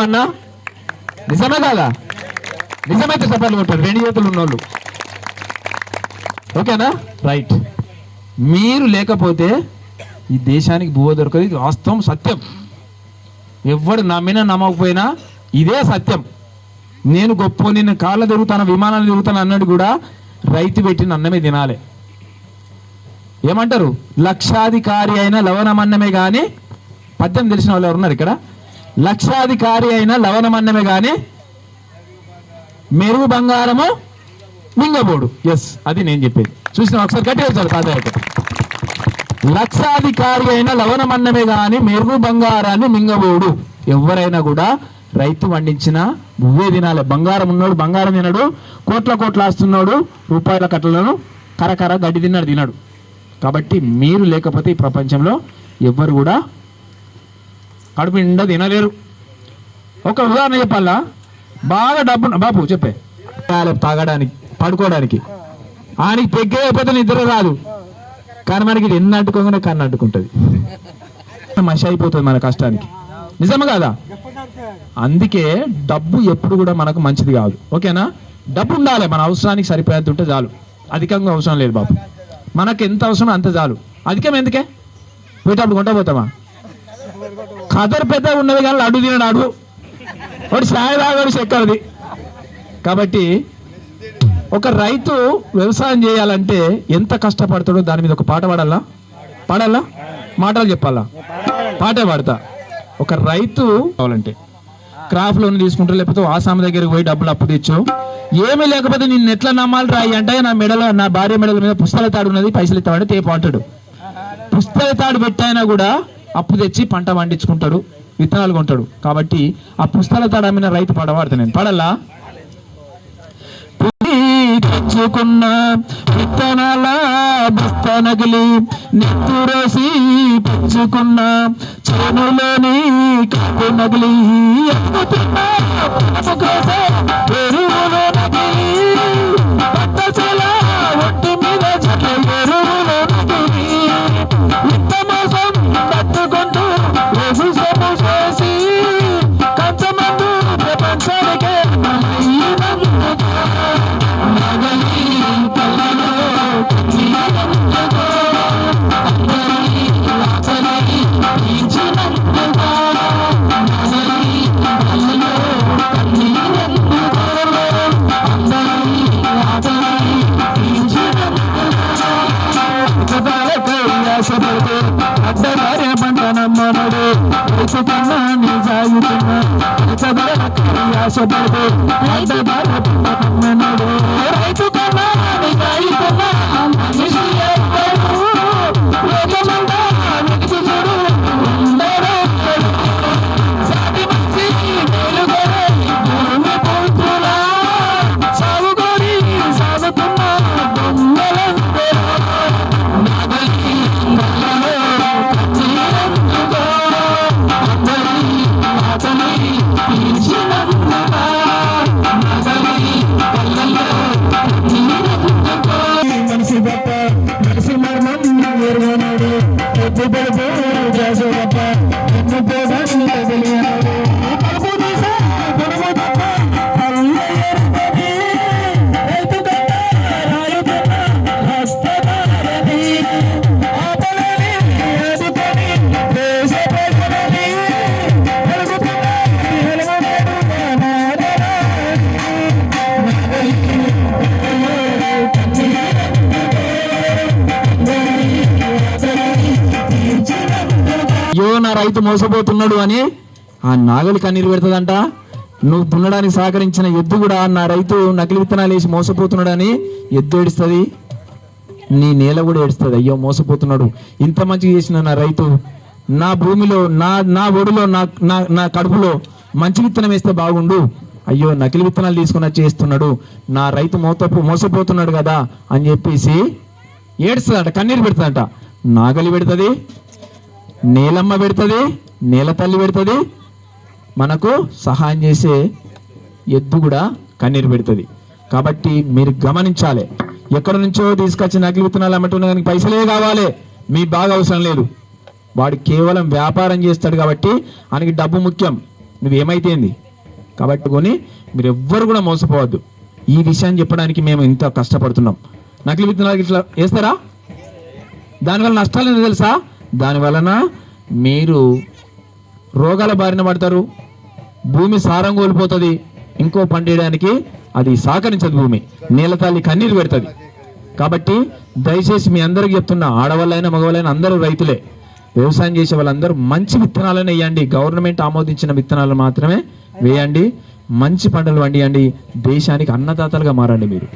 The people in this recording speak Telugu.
నిజమా అన్నా? నిజమే కాదా? నిజమైతే చెప్పాలి కొట్టారు రెండు చేతులు ఉన్నోళ్ళు. ఓకేనా? రైట్ మీరు లేకపోతే ఈ దేశానికి భూవ దొరకదు. ఇది వాస్తవం సత్యం. ఎవడు నమ్మినా నమ్మకపోయినా ఇదే సత్యం. నేను గొప్ప నేను కాళ్ళ తిరుగుతాను విమానాలు తిరుగుతాను అన్నాడు కూడా రైతు పెట్టిన అన్నమే తినాలి. ఏమంటారు? లక్షాధికారి అయిన లవణమన్నమే కానీ పద్యం తెలిసిన వాళ్ళు ఎవరున్నారు ఇక్కడ? లక్షాధికారి అయిన లవణమన్నమే కానీ మెరుగు బంగారము మింగబోడు. ఎస్ అది నేను చెప్పేది. చూసిన ఒకసారి గట్టిగా సార్ తాతయ్యకి లక్షాధికారి అయిన లవణమన్నమే కానీ మెరుగు బంగారాన్ని మింగబోడు. ఎవరైనా కూడా రైతు వండించిన నువ్వే తినాలి. బంగారం ఉన్నాడు బంగారం తినడు. కోట్ల కోట్ల ఆస్తున్నాడు రూపాయల కట్టలను కరకర గడ్డి తిన్నాడు తినడు. కాబట్టి మీరు లేకపోతే ఈ ప్రపంచంలో ఎవ్వరు కూడా కడుపు నిండా తినలేరు. ఒక ఉదాహరణ చెప్పాలా? బాగా డబ్బు బాబు చెప్పే. తాగడానికి పడుకోవడానికి. ఆయనకి పెగ్గైపోతే నిద్ర రాదు. కానీ మనకి ఎన్ని అంటుకోగానే కన్ను అంటుకుంటుంది. మషి అయిపోతుంది మన కష్టానికి. నిజమా కాదా? అందుకే డబ్బు ఎప్పుడు కూడా మనకు మంచిది కాదు. ఓకేనా? డబ్బు ఉండాలి. మన అవసరానికి సరిపోయేంత ఉంటే చాలు. అధికంగా అవసరం లేదు బాబు మనకు ఎంత అవసరం అంత చాలు. అధికం ఎందుకే? పోయేటప్పుడు కొంట పోతామా? ఖదర్ పెద్ద ఉన్నది కానీ లడ్డు తినడాడు. అడుగు వాడు సాయ తాగాడు కాబట్టి ఒక రైతు వ్యవసాయం చేయాలంటే ఎంత కష్టపడతాడో దాని మీద ఒక పాట పాడాలా? పాడాలా? మాటలు చెప్పాలా? పాటే పాడతా. ఒక రైతు కావాలంటే క్రాఫ్ లోన్ తీసుకుంటారు లేకపోతే ఆసామ దగ్గరికి పోయి డబ్బులు అప్పు తెచ్చు? ఏమీ లేకపోతే నిన్ను ఎట్లా నమ్మాలి రాయి అంటే నా మెడలో నా భార్య మెడల మీద పుస్తకాల తాడు ఉన్నది పైసలు ఇస్తామంటే తేపు అంటాడు. పుస్తక తాడు పెట్టైనా కూడా అప్పు తెచ్చి పంట పండించుకుంటాడు విత్తనాలు కొంటాడు. కాబట్టి ఆ పుస్తల తాడు అమ్మిన రైతు పాట నేను. పాడల్లా తెచ్చుకున్న విత్తనాల బస్త నగిలి నిత్తురసి పెంచుకున్న చేనులోని కప్పు నగిలి ఎక్కుతున్న పంట నమ్మనుడు తెలుసుకున్నా నిజాయితున్నా ఆశపడుతూ అడ్డదారి పంట నమ్మనుడు రైతు కన్నా నిజాయితున్నా రైతు మోసపోతున్నాడు అని ఆ నాగలి కన్నీరు పెడుతుందంట. నువ్వు దున్నడానికి సహకరించిన ఎద్దు కూడా నా రైతు నకిలి విత్తనాలు వేసి మోసపోతున్నాడు అని ఎద్దు ఏడుస్తుంది. నీ నేల కూడా ఏడుస్తుంది. అయ్యో మోసపోతున్నాడు. ఇంత మంచిగా చేసిన నా రైతు. నా భూమిలో నా నా ఒడిలో నా నా నా కడుపులో మంచి విత్తనం వేస్తే బాగుండు. అయ్యో నకిలి విత్తనాలు తీసుకున్న చేస్తున్నాడు నా రైతు మోతపు మోసపోతున్నాడు కదా అని చెప్పేసి ఏడుస్తుందంట కన్నీరు పెడుతుందంట. నాగలి పెడుతుంది. నేలమ్మ పెడుతుంది నేల తల్లి పెడుతుంది. మనకు సహాయం చేసే ఎద్దు కూడా కన్నీరు పెడుతుంది. కాబట్టి మీరు గమనించాలి. ఎక్కడి నుంచో తీసుకొచ్చి నకిలీ విత్తనాలు అమ్మటున్న దానికి పైసలే కావాలి. మీ బాగా అవసరం లేదు. వాడు కేవలం వ్యాపారం చేస్తాడు కాబట్టి ఆయనకి డబ్బు ముఖ్యం. నువ్వేమైతేంది కాబట్టి కొని మీరు ఎవ్వరు కూడా మోసపోవద్దు. ఈ విషయాన్ని చెప్పడానికి మేము ఇంత కష్టపడుతున్నాం. నకిలీ విత్తనాలు ఇట్లా వేస్తారా? దానివల్ల నష్టాలు తెలుసా? దాని వలన మీరు రోగాల బారిన పడతారు. భూమి సారం కోల్పోతుంది. ఇంకో పండియడానికి అది సహకరించదు భూమి. నీళ్ళ తల్లి కన్నీరు పెడుతుంది. కాబట్టి దయచేసి మీ అందరికి చెప్తున్నా ఆడవాళ్ళైనా మగవాళ్ళైనా అందరూ రైతులే. వ్యవసాయం చేసే వాళ్ళందరూ మంచి విత్తనాలను వేయండి గవర్నమెంట్ ఆమోదించిన విత్తనాలు మాత్రమే వేయండి. మంచి పంటలు పండియండి. దేశానికి అన్నదాతలుగా మారండి మీరు.